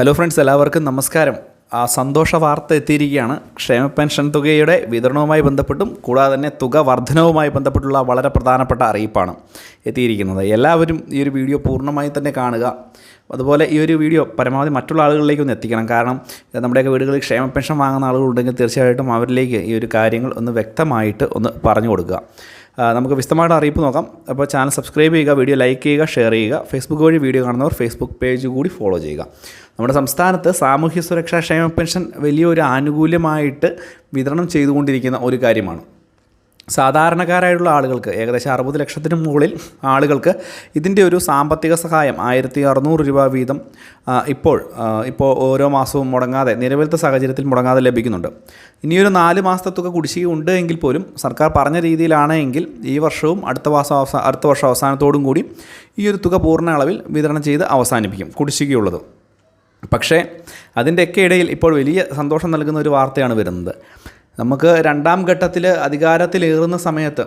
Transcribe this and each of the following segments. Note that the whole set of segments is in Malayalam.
ഹലോ ഫ്രണ്ട്സ് എല്ലാവർക്കും നമസ്കാരം. ആ സന്തോഷ വാർത്ത എത്തിയിരിക്കുകയാണ്. ക്ഷേമ പെൻഷൻ തുകയുടെ വിതരണവുമായി ബന്ധപ്പെട്ടും കൂടാതെ തന്നെ തുക വർധനവുമായി ബന്ധപ്പെട്ടുള്ള വളരെ പ്രധാനപ്പെട്ട അറിയിപ്പാണ് എത്തിയിരിക്കുന്നത്. എല്ലാവരും ഈ ഒരു വീഡിയോ പൂർണമായി തന്നെ കാണുക. അതുപോലെ ഈ ഒരു വീഡിയോ പരമാവധി മറ്റുള്ള ആളുകളിലേക്ക് ഒന്ന് എത്തിക്കണം. കാരണം നമ്മുടെയൊക്കെ വീടുകളിൽ ക്ഷേമ പെൻഷൻ വാങ്ങുന്ന ആളുകളുണ്ടെങ്കിൽ തീർച്ചയായിട്ടും അവരിലേക്ക് ഈ ഒരു കാര്യങ്ങൾ ഒന്ന് വ്യക്തമായിട്ട് ഒന്ന് പറഞ്ഞു കൊടുക്കുക. നമുക്ക് വിശദമായിട്ട് അറിയിപ്പ് നോക്കാം. അപ്പോൾ ചാനൽ സബ്സ്ക്രൈബ് ചെയ്യുക വീഡിയോ ലൈക്ക് ചെയ്യുക ഷെയർ ചെയ്യുക. ഫേസ്ബുക്ക് വഴി വീഡിയോ കാണുന്നവർ ഫേസ്ബുക്ക് പേജ് കൂടി ഫോളോ ചെയ്യുക. നമ്മുടെ സംസ്ഥാനത്ത് സാമൂഹ്യ സുരക്ഷാ ക്ഷേമ പെൻഷൻ വലിയൊരു ആനുകൂല്യമായിട്ട് വിതരണം ചെയ്തുകൊണ്ടിരിക്കുന്ന ഒരു കാര്യമാണ്. സാധാരണക്കാരായിട്ടുള്ള ആളുകൾക്ക് ഏകദേശം അറുപത് ലക്ഷത്തിന് മുകളിൽ ആളുകൾക്ക് ഇതിന്റെ ഒരു സാമ്പത്തിക സഹായം ആയിരത്തി അറുന്നൂറ് രൂപ വീതം ഇപ്പോൾ ഇപ്പോൾ ഓരോ മാസവും മുടങ്ങാതെ നിലവിലത്തെ സാഹചര്യത്തിൽ മുടങ്ങാതെ ലഭിക്കുന്നുണ്ട്. ഇനിയൊരു നാല് മാസത്തെ തുക കുടിശ്ശിക ഉണ്ട് എങ്കിൽ പോലും സർക്കാർ പറഞ്ഞ രീതിയിലാണ് എങ്കിൽ ഈ വർഷവും അടുത്ത മാസം അവസാന അടുത്ത വർഷം അവസാനത്തോടും കൂടി ഈ ഒരു തുക പൂർണ അളവിൽ വിതരണം ചെയ്ത് അവസാനിപ്പിക്കും കുടിശ്ശികയുള്ളത്. പക്ഷേ അതിന്റെയൊക്കെ ഇടയിൽ ഇപ്പോൾ വലിയ സന്തോഷം നൽകുന്ന ഒരു വാർത്തയാണ് വരുന്നത്. നമുക്ക് രണ്ടാം ഘട്ടത്തിൽ അധികാരത്തിലേറുന്ന സമയത്ത്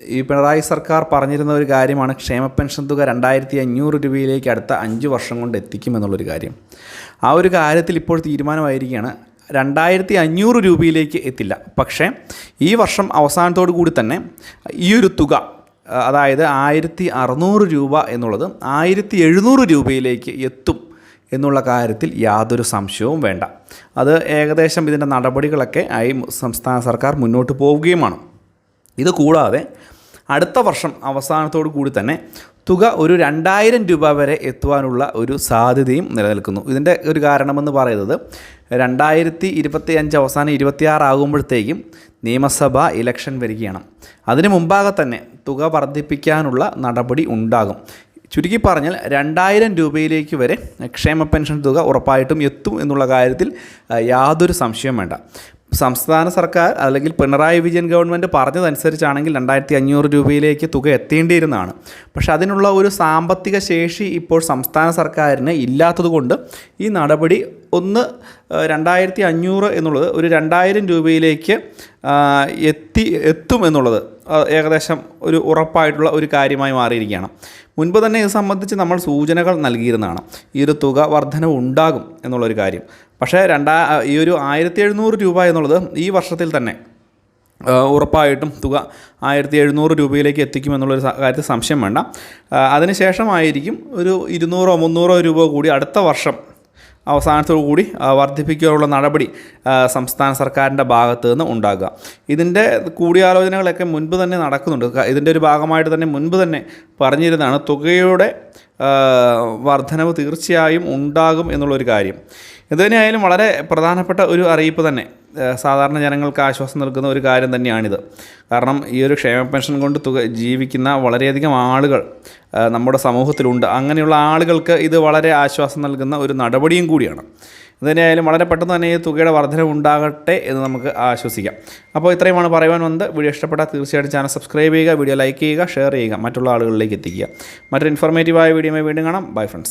ഈ പിണറായി സർക്കാർ പറഞ്ഞിരുന്ന ഒരു കാര്യമാണ് ക്ഷേമ പെൻഷൻ തുക രണ്ടായിരത്തി അഞ്ഞൂറ് രൂപയിലേക്ക് അടുത്ത അഞ്ച് വർഷം കൊണ്ട് എത്തിക്കുമെന്നുള്ളൊരു കാര്യം. ആ ഒരു കാര്യത്തിൽ ഇപ്പോൾ തീരുമാനമായിരിക്കുകയാണ്. രണ്ടായിരത്തി അഞ്ഞൂറ് രൂപയിലേക്ക് എത്തില്ല. പക്ഷേ ഈ വർഷം അവസാനത്തോടു കൂടി തന്നെ ഈ ഒരു തുക അതായത് ആയിരത്തി അറുന്നൂറ് രൂപ എന്നുള്ളത് ആയിരത്തി എഴുന്നൂറ് രൂപയിലേക്ക് എത്തും എന്നുള്ള കാര്യത്തിൽ യാതൊരു സംശയവും വേണ്ട. അത് ഏകദേശം ഇതിന്റെ നടപടികളൊക്കെ ആയി സംസ്ഥാന സർക്കാർ മുന്നോട്ട് പോവുകയുമാണ്. ഇത് കൂടാതെ അടുത്ത വർഷം അവസാനത്തോടു കൂടി തന്നെ തുക ഒരു രണ്ടായിരം രൂപ വരെ എത്തുവാനുള്ള ഒരു സാധ്യതയും നിലനിൽക്കുന്നു. ഇതിന്റെ ഒരു കാരണമെന്ന് പറയുന്നത് രണ്ടായിരത്തി ഇരുപത്തി അഞ്ച് അവസാനം ഇരുപത്തിയാറ് ആകുമ്പോഴത്തേക്കും നിയമസഭ ഇലക്ഷൻ വരികയാണ്. അതിന് മുമ്പാകെ തന്നെ തുക വർദ്ധിപ്പിക്കാനുള്ള നടപടി ഉണ്ടാകും. ചുരുക്കി പറഞ്ഞാൽ രണ്ടായിരം രൂപയിലേക്ക് വരെ ക്ഷേമ പെൻഷൻ തുക ഉറപ്പായിട്ടും എത്തും എന്നുള്ള കാര്യത്തിൽ യാതൊരു സംശയവും വേണ്ട. സംസ്ഥാന സർക്കാർ അല്ലെങ്കിൽ പിണറായി വിജയൻ ഗവൺമെന്റ് പറഞ്ഞതനുസരിച്ചാണെങ്കിൽ രണ്ടായിരത്തി അഞ്ഞൂറ് രൂപയിലേക്ക് തുക എത്തേണ്ടിയിരുന്നതാണ്. പക്ഷേ അതിനുള്ള ഒരു സാമ്പത്തിക ശേഷി ഇപ്പോൾ സംസ്ഥാന സർക്കാരിന് ഇല്ലാത്തതുകൊണ്ട് ഈ നടപടി ഒന്ന് രണ്ടായിരത്തി അഞ്ഞൂറ് എന്നുള്ളത് ഒരു രണ്ടായിരം രൂപയിലേക്ക് എത്തി എത്തും എന്നുള്ളത് ഏകദേശം ഒരു ഉറപ്പായിട്ടുള്ള ഒരു കാര്യമായി മാറിയിരിക്കുകയാണ്. മുൻപ് തന്നെ ഇത് സംബന്ധിച്ച് നമ്മൾ സൂചനകൾ നൽകിയിരുന്നതാണ്. ഈ ഒരു തുക വർധനവ് ഉണ്ടാകും എന്നുള്ളൊരു കാര്യം. പക്ഷേ രണ്ടാ ഈ ഒരു ആയിരത്തി എഴുന്നൂറ് രൂപ എന്നുള്ളത് ഈ വർഷത്തിൽ തന്നെ ഉറപ്പായിട്ടും തുക ആയിരത്തി എഴുന്നൂറ് രൂപയിലേക്ക് എത്തിക്കുമെന്നുള്ളൊരു കാര്യത്തിൽ സംശയം വേണ്ട. അതിനുശേഷമായിരിക്കും ഒരു ഇരുന്നൂറോ മുന്നൂറോ രൂപ കൂടി അടുത്ത വർഷം അവസാനത്തോടു കൂടി വർദ്ധിപ്പിക്കാനുള്ള നടപടി സംസ്ഥാന സർക്കാരിന്റെ ഭാഗത്തു നിന്ന് ഉണ്ടാകുക. ഇതിന്റെ കൂടിയാലോചനകളൊക്കെ മുൻപ് തന്നെ നടക്കുന്നുണ്ട്. ഇതിന്റെ ഒരു ഭാഗമായിട്ട് തന്നെ മുൻപ് തന്നെ പറഞ്ഞിരുന്നതാണ് തുകയുടെ വർധനവ് തീർച്ചയായും ഉണ്ടാകും എന്നുള്ളൊരു കാര്യം. ഇതുതന്നെയായാലും വളരെ പ്രധാനപ്പെട്ട ഒരു അറിയിപ്പ് തന്നെ. സാധാരണ ജനങ്ങൾക്ക് ആശ്വാസം നൽകുന്ന ഒരു കാര്യം തന്നെയാണിത്. കാരണം ഈ ഒരു ക്ഷേമ പെൻഷൻ കൊണ്ട് തുക ജീവിക്കുന്ന വളരെയധികം ആളുകൾ നമ്മുടെ സമൂഹത്തിലുണ്ട്. അങ്ങനെയുള്ള ആളുകൾക്ക് ഇത് വളരെ ആശ്വാസം നൽകുന്ന ഒരു നടപടിയും കൂടിയാണ്. ഇതിനായാലും വളരെ പെട്ടെന്ന് തന്നെ ഈ തുകയുടെ വർധന ഉണ്ടാകട്ടെ എന്ന് നമുക്ക് ആശ്വസിക്കാം. അപ്പോൾ ഇത്രയുമാണ് പറയുവാൻ വന്നത്. വീഡിയോ ഇഷ്ടപ്പെട്ടാൽ തീർച്ചയായിട്ടും ചാനൽ സബ്സ്ക്രൈബ് ചെയ്യുക വീഡിയോ ലൈക്ക് ചെയ്യുക ഷെയർ ചെയ്യുക മറ്റുള്ള ആളുകളിലേക്ക് എത്തിക്കുക. മറ്റൊരു ഇൻഫോർമേറ്റീവായ വീഡിയോയുമായി വീണ്ടും കാണാം. Bye friends